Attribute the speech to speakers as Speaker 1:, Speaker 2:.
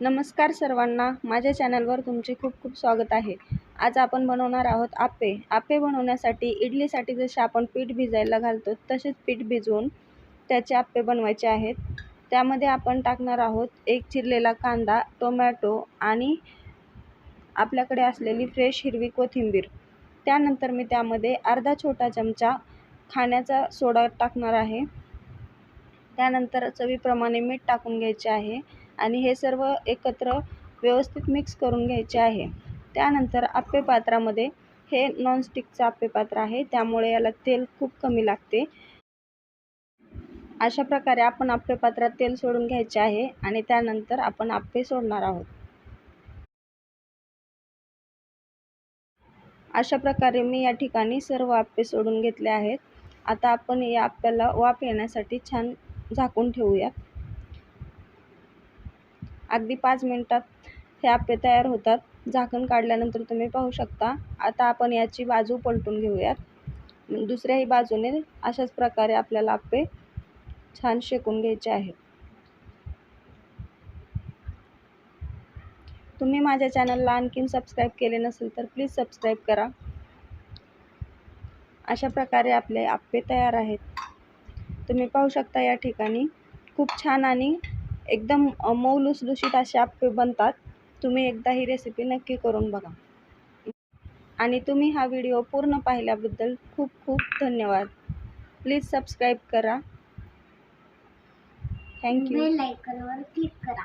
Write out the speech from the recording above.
Speaker 1: नमस्कार सर्वांना. माझ्या चॅनलवर तुमचे खूप खूप स्वागत आहे. आज आपण बनवणार आहोत आप्पे. आप्पे बनवण्यासाठी इडलीसाठी जसे आपण पीठ भिजायला घालतो तसेच पीठ भिजवून त्याचे आप्पे बनवायचे आहेत. त्यामध्ये आपण टाकणार आहोत एक चिरलेला कांदा टोमॅटो आणि आपल्याकडे असलेली फ्रेश हिरवी कोथिंबीर. त्यानंतर मी त्यामध्ये अर्धा छोटा चमचा खाण्याचा सोडा टाकणार आहे. त्यानंतर चवीप्रमाणे मीठ टाकून घ्यायचे आहे. आणि हे सर्व एकत्र व्यवस्थित मिक्स करून घ्यायचे आहे. त्यानंतर आप्पे पात्रामध्ये हे नॉनस्टिकचं आप्पे पात्र आहे. त्यामुळे याला तेल खूप कमी लागते. अशा प्रकारे आपण आप्पे पात्रात तेल सोडून घ्यायचे आहे आणि त्यानंतर आपण आप्पे सोडणार आहोत. अशा प्रकारे मी या ठिकाणी सर्व आप्पे सोडून घेतले आहेत. आता आपण या आप्प्याला वाफ येण्यासाठी छान झाकून ठेवूयात. अगदी पाच मिनटात हे आप्पे तयार होतात. झाकण काढल्यानंतर तुम्ही पाहू शकता. आता आपण याची बाजू पलटून घेऊयात. दुसऱ्याही बाजूने अशाच प्रकारे आपल्याला आप्पे छान शेकून घ्यायचे आहेत तुम्ही माझ्या चॅनलला आणखीन सबस्क्राईब केले नसेल तर प्लीज सबस्क्राईब करा. अशा प्रकारे आपले आप्पे तयार आहेत. तुम्ही पाहू शकता या ठिकाणी खूप छान आणि एकदम मऊ लुसलुशीत असे आप्पे बनतात. तुम्ही एकदा ही रेसिपी नक्की करून बघा. आणि तुम्ही हा व्हिडिओ पूर्ण पाहिल्याबद्दल खूप खूप धन्यवाद. प्लीज सबस्क्राईब करा. थँक्यू
Speaker 2: बेल क्लिक करा.